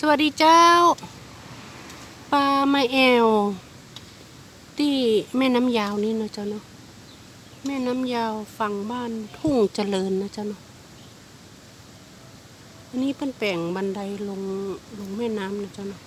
สวัสดีเจ้า ปลามาแอว ที่แม่น้ำยาวนี่นะเจ้าเนาะแม่น้ำยาวฝั่งบ้านทุ่งเจริญนะเจ้าเนาะอันนี้เป็นแปลงบันไดลงลงแม่น้ำนะเจ้าเนาะ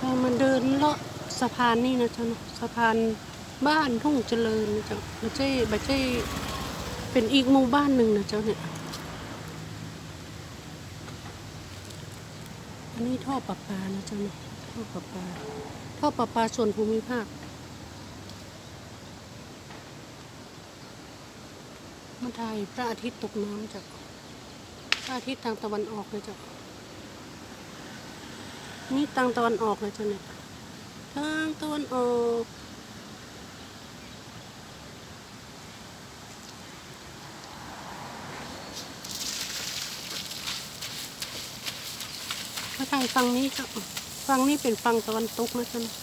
เรามาเดินเลาะ สะพานนี่นะเจ้าเนาะสะพานบ้านทุ่งเจริญนะเจ้าไม่ใช่ไม่ใช่เป็นอีกหมู่บ้านหนึ่งนะเจ้าเนี่ยอันนี้ท่อประปานะเจ้าเนาะท่อประปาท่อประปาส่วนภูมิภาคมาถ่ายพระอาทิตย์ตกน้ำจากพระอาทิตย์ทางตะวันออกเลยจ้ะนี่ทางตะวันออกเลยจ้ะเนี่ย ทางตะวันออกมาถ่ายฝั่งนี้จ้ะฝั่งนี้เป็นฝั่งตะวันตกนะจ๊ะเนี่ย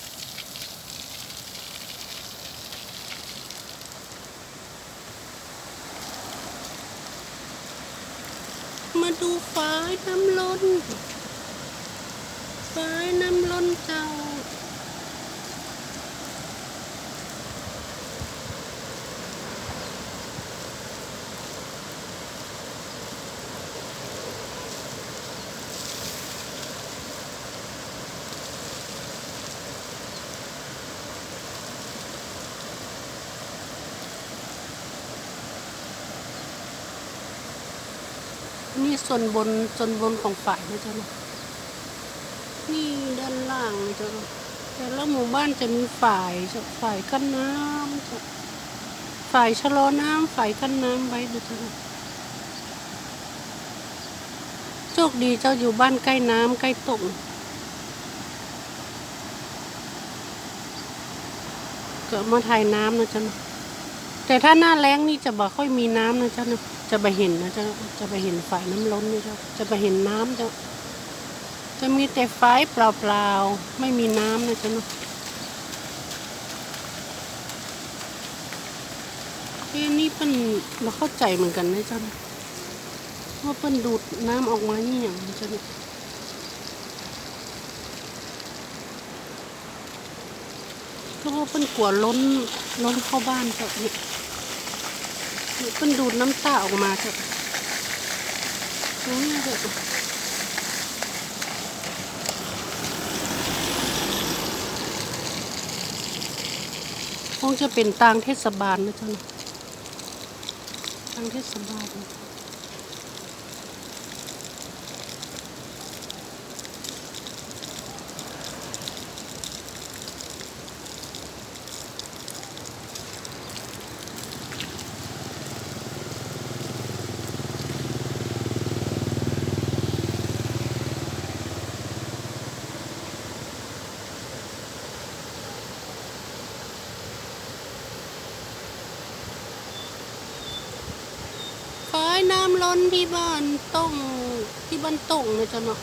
มาดูฝายน้ำล้น ฝายน้ำล้นเจ้า นี่ส่วนบนส่วนบนของฝ่ายนะจ๊ะนะนี่ด้านล่างนะจ๊ะเนาะแต่ละหมู่บ้านจะมีฝ่ายจะฝ่ายกั้นน้ำจะฝ่ายชะลอน้ำฝ่ายกั้นน้ำไว้นะจ๊ะเนาะโชคดีเจ้าอยู่บ้านใกล้น้ำใกล้ตกเกิดมาถ่ายน้ำนะจ๊ะนะแต่ถ้าหน้าแล้งนี่จะบ่ค่อยมีน้ำนะจ๊ะเนาะ จะไปเห็นนะจะจะไปเห็นฝ่ายน้ำล้นนี่จ๊ะจะไปเห็นน้ำจ๊ะจะมีแต่ไฟเปล่าๆ ไม่มีน้ำนะจ๊ะเนาะเอ้นี่เป็นเราเข้าใจเหมือนกันนะจ๊ะเนาว่าเป็นดูดน้ำออกมานี่อย่างนะจ๊ะเนี่ยก็ว่าเป็นกลัวล้นล้นเข้าบ้านจ้ะเนี่ย มันดูดน้ำตาออกมาจ้ะโอ้ยเดี๋ยวคงจะเป็นตางเทศบาลนะจ๊ะนะทางเทศบาล ล้นที่บ้านต้องที่บ้านตงนะจ๊ะเนาะ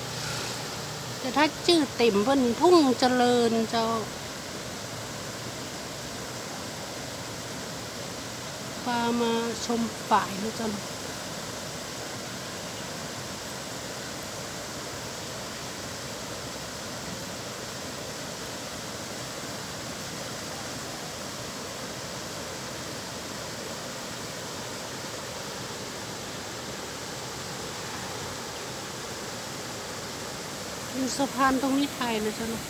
แต่ถ้าชื่อเต็มเพิ่นทุ่งเจริญเจ้าพามาชมฝ่ายนะจ๊ะเนาะ สะพานตรงนี้ไทยนะจ๊ะเนาะ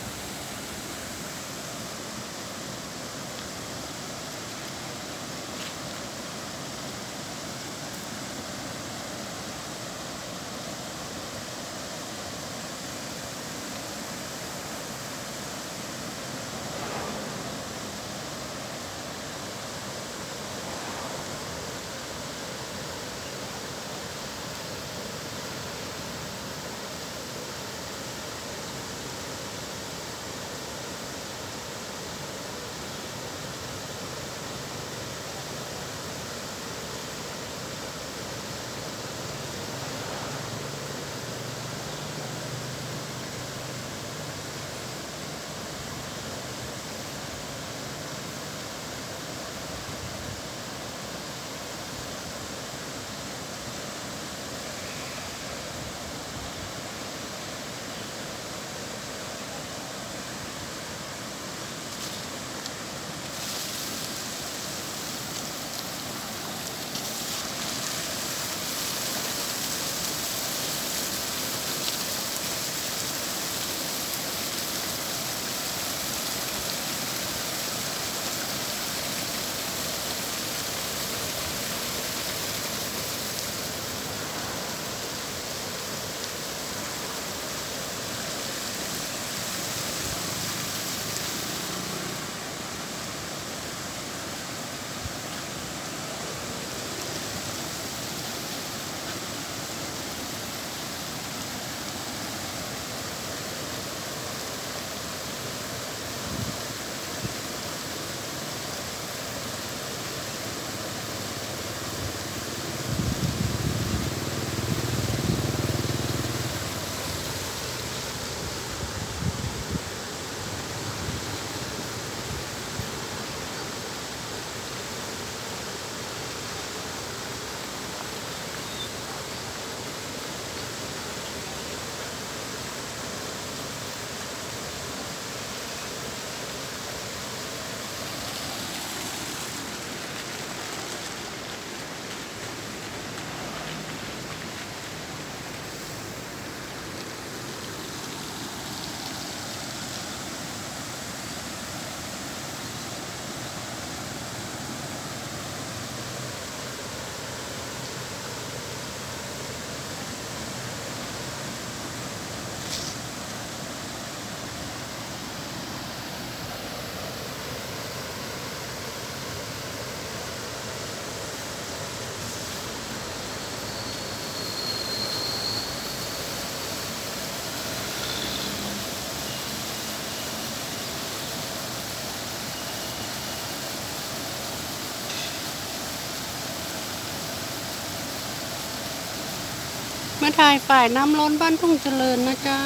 มาถ่ายฝ่ายน้ำล้นบ้านทุ่งเจริญนะเจ้า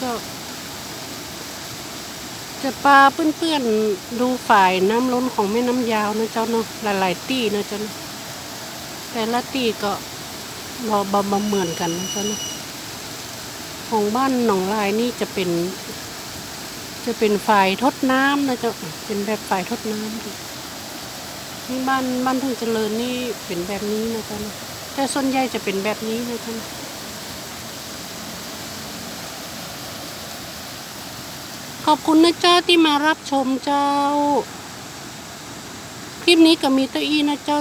ก็ จะปลาเพื่อนๆดูฝ่ายน้ำล้นของแม่น้ำยาวนะเจ้าเนาะหลายๆตีนะเจ้าแต่ละตีก็รอบะเหมือนกันนะเจ้าเนาะของบ้านหนองลายนี่จะเป็น จะเป็นฝ่ายทดน้ำนะเจ้าเป็นแบบฝ่ายทดน้ำ นี่บ้านบ้านทุ่งเจริญนี่เป็นแบบนี้นะเจ้านะแต่ส่วนใหญ่จะเป็นแบบนี้นะเจ้านะขอบคุณนะเจ้าที่มารับชมเจ้า คลิปนี้ก็มีเต้าอี้นะเจ้า